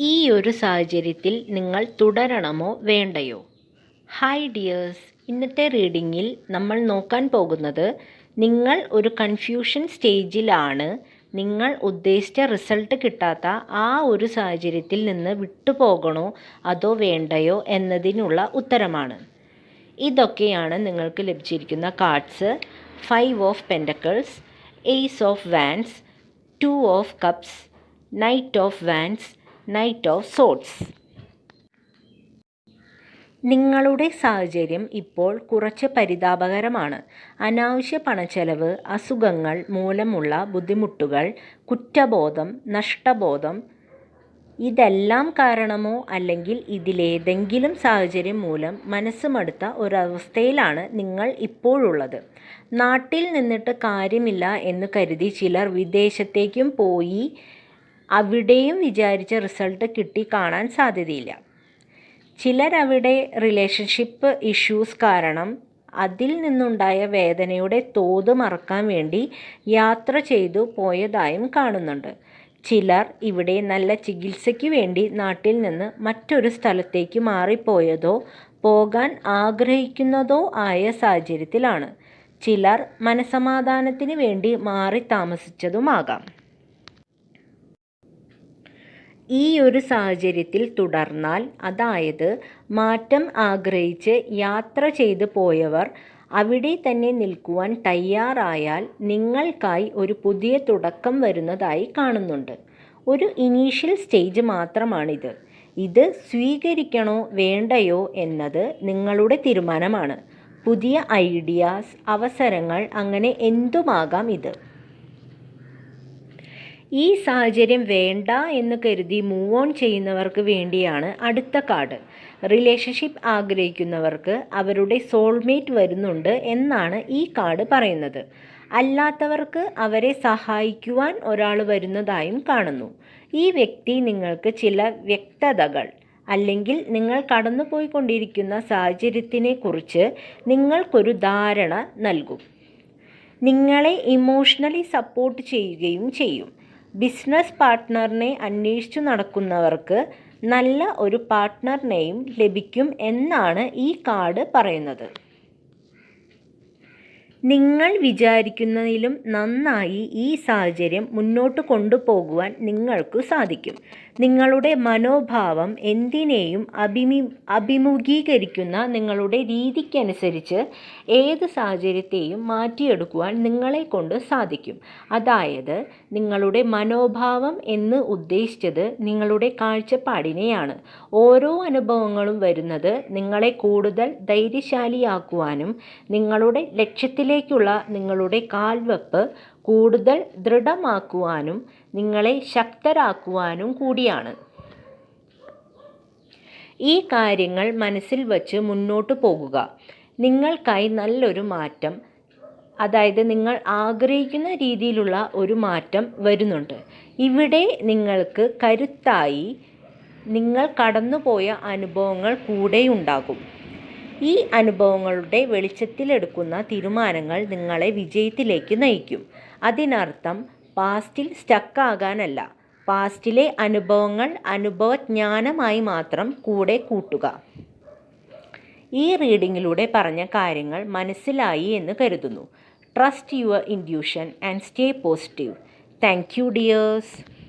ഈ ഒരു സാഹചര്യത്തിൽ നിങ്ങൾ തുടരണമോ വേണ്ടയോ? ഹായ് ഡിയേഴ്സ് ഇന്നത്തെ റീഡിങ്ങിൽ നമ്മൾ നോക്കാൻ പോകുന്നത് നിങ്ങൾ ഒരു കൺഫ്യൂഷൻ സ്റ്റേജിലാണ് നിങ്ങൾ ഉദ്ദേശിച്ച റിസൾട്ട് കിട്ടാത്ത ആ ഒരു സാഹചര്യത്തിൽ നിന്ന് വിട്ടുപോകണോ അതോ വേണ്ടയോ എന്നതിനുള്ള ഉത്തരമാണ്. ഇതൊക്കെയാണ് നിങ്ങൾക്ക് ലഭിച്ചിരിക്കുന്ന cards five of pentacles ace of wands two of cups knight of wands knight of swords നിങ്ങളുടെ സാഹചര്യം ഇപ്പോൾ കുറച്ച് പരിതാപകരമാണ്. അനാവശ്യ പണച്ചെലവ് അസുഖങ്ങൾ മൂലമുള്ള ബുദ്ധിമുട്ടുകൾ കുറ്റബോധം നഷ്ടബോധം ഇതെല്ലാം കാരണമോ അല്ലെങ്കിൽ ഇതിലേതെങ്കിലും സാഹചര്യം മൂലം മനസ്സ് മടുത്ത ഒരവസ്ഥയിലാണ് നിങ്ങൾ ഇപ്പോഴുള്ളത്. നാട്ടിൽ നിന്നിട്ട് കാര്യമില്ല എന്ന് കരുതി ചിലർ വിദേശത്തേക്കും പോയി അവിടെയും വിചാരിച്ച റിസൾട്ട് കിട്ടി കാണാൻ സാധ്യതയില്ല. ചിലരവിടെ റിലേഷൻഷിപ്പ് ഇഷ്യൂസ് കാരണം അതിൽ നിന്നുണ്ടായ വേദനയുടെ തോത് മറക്കാൻ വേണ്ടി യാത്ര ചെയ്തു പോയതായും കാണുന്നുണ്ട്. ചിലർ ഇവിടെ നല്ല ചികിത്സയ്ക്ക് വേണ്ടി നാട്ടിൽ നിന്ന് മറ്റൊരു സ്ഥലത്തേക്ക് മാറിപ്പോയതോ പോകാൻ ആഗ്രഹിക്കുന്നതോ ആയ സാഹചര്യത്തിലാണ്. ചിലർ മനസമാധാനത്തിന് വേണ്ടി മാറി താമസിച്ചതുമാകാം. ഈ ഒരു സാഹചര്യത്തിൽ തുടർന്നാൽ അതായത് മാറ്റം ആഗ്രഹിച്ച് യാത്ര ചെയ്തു പോയവർ അവിടെ തന്നെ നിൽക്കുവാൻ തയ്യാറായാൽ നിങ്ങൾക്കായി ഒരു പുതിയ തുടക്കം വരുന്നതായി കാണുന്നുണ്ട്. ഒരു ഇനീഷ്യൽ സ്റ്റേജ് മാത്രമാണിത്. ഇത് സ്വീകരിക്കണോ വേണ്ടയോ എന്നത് നിങ്ങളുടെ തീരുമാനമാണ്. പുതിയ ഐഡിയാസ് അവസരങ്ങൾ അങ്ങനെ എന്തുമാകാം ഇത്? ഈ സാഹചര്യം വേണ്ട എന്ന് കരുതി മൂവ് ഓൺ ചെയ്യുന്നവർക്ക് വേണ്ടിയാണ് അടുത്ത കാർഡ്. റിലേഷൻഷിപ്പ് ആഗ്രഹിക്കുന്നവർക്ക് അവരുടെ സോൾമേറ്റ് വരുന്നുണ്ട് എന്നാണ് ഈ കാർഡ് പറയുന്നത്. അല്ലാത്തവർക്ക് അവരെ സഹായിക്കുവാൻ ഒരാൾ വരുന്നതായും കാണുന്നു. ഈ വ്യക്തി നിങ്ങൾക്ക് ചില വ്യക്തതകൾ അല്ലെങ്കിൽ നിങ്ങൾ കടന്നുപോയിക്കൊണ്ടിരിക്കുന്ന സാഹചര്യത്തിനെക്കുറിച്ച് നിങ്ങൾക്കൊരു ധാരണ നൽകും. നിങ്ങളെ ഇമോഷണലി സപ്പോർട്ട് ചെയ്യുകയും ചെയ്യും. ബിസിനസ് പാർട്ട്ണറിനെ അന്വേഷിച്ചു നടക്കുന്നവർക്ക് നല്ല ഒരു പാർട്ട്ണറിനെയും ലഭിക്കും എന്നാണ് ഈ കാർഡ് പറയുന്നത്. നിങ്ങൾ വിചാരിക്കുന്നതിലും നന്നായി ഈ സാഹചര്യം മുന്നോട്ട് കൊണ്ടുപോകുവാൻ നിങ്ങൾക്ക് സാധിക്കും. നിങ്ങളുടെ മനോഭാവം എന്തിനേയും അഭിമി അഭിമുഖീകരിക്കുന്ന നിങ്ങളുടെ രീതിക്കനുസരിച്ച് ഏത് സാഹചര്യത്തെയും മാറ്റിയെടുക്കുവാൻ നിങ്ങളെ കൊണ്ട് സാധിക്കും. അതായത് നിങ്ങളുടെ മനോഭാവം എന്ന് ഉദ്ദേശിച്ചത് നിങ്ങളുടെ കാഴ്ചപ്പാടിനെയാണ്. ഓരോ അനുഭവങ്ങളും വരുന്നത് നിങ്ങളെ കൂടുതൽ ധൈര്യശാലിയാക്കുവാനും നിങ്ങളുടെ ലക്ഷ്യത്തിലേക്കുള്ള നിങ്ങളുടെ കാൽവെപ്പ് കൂടുതൽ ദൃഢമാക്കുവാനും നിങ്ങളെ ശക്തരാക്കുവാനും കൂടിയാണ്. ഈ കാര്യങ്ങൾ മനസ്സിൽ വച്ച് മുന്നോട്ട് പോകുക. നിങ്ങൾക്കായി നല്ലൊരു മാറ്റം അതായത് നിങ്ങൾ ആഗ്രഹിക്കുന്ന രീതിയിലുള്ള ഒരു മാറ്റം വരുന്നുണ്ട്. ഇവിടെ നിങ്ങൾക്ക് കരുത്തായി നിങ്ങൾ കടന്നുപോയ അനുഭവങ്ങൾ കൂടെയുണ്ടാകും ഈ അനുഭവങ്ങളുടെ വെളിച്ചത്തിലെടുക്കുന്ന തീരുമാനങ്ങൾ നിങ്ങളെ വിജയത്തിലേക്ക് നയിക്കും. അതിനർത്ഥം പാസ്റ്റിൽ സ്റ്റക്കാകാനല്ല. പാസ്റ്റിലെ അനുഭവങ്ങൾ അനുഭവജ്ഞാനമായി മാത്രം കൂടെ കൂട്ടുക. ഈ റീഡിങ്ങിലൂടെ പറഞ്ഞ കാര്യങ്ങൾ മനസ്സിലായി എന്ന് കരുതുന്നു. Trust your intuition and stay positive thank you dears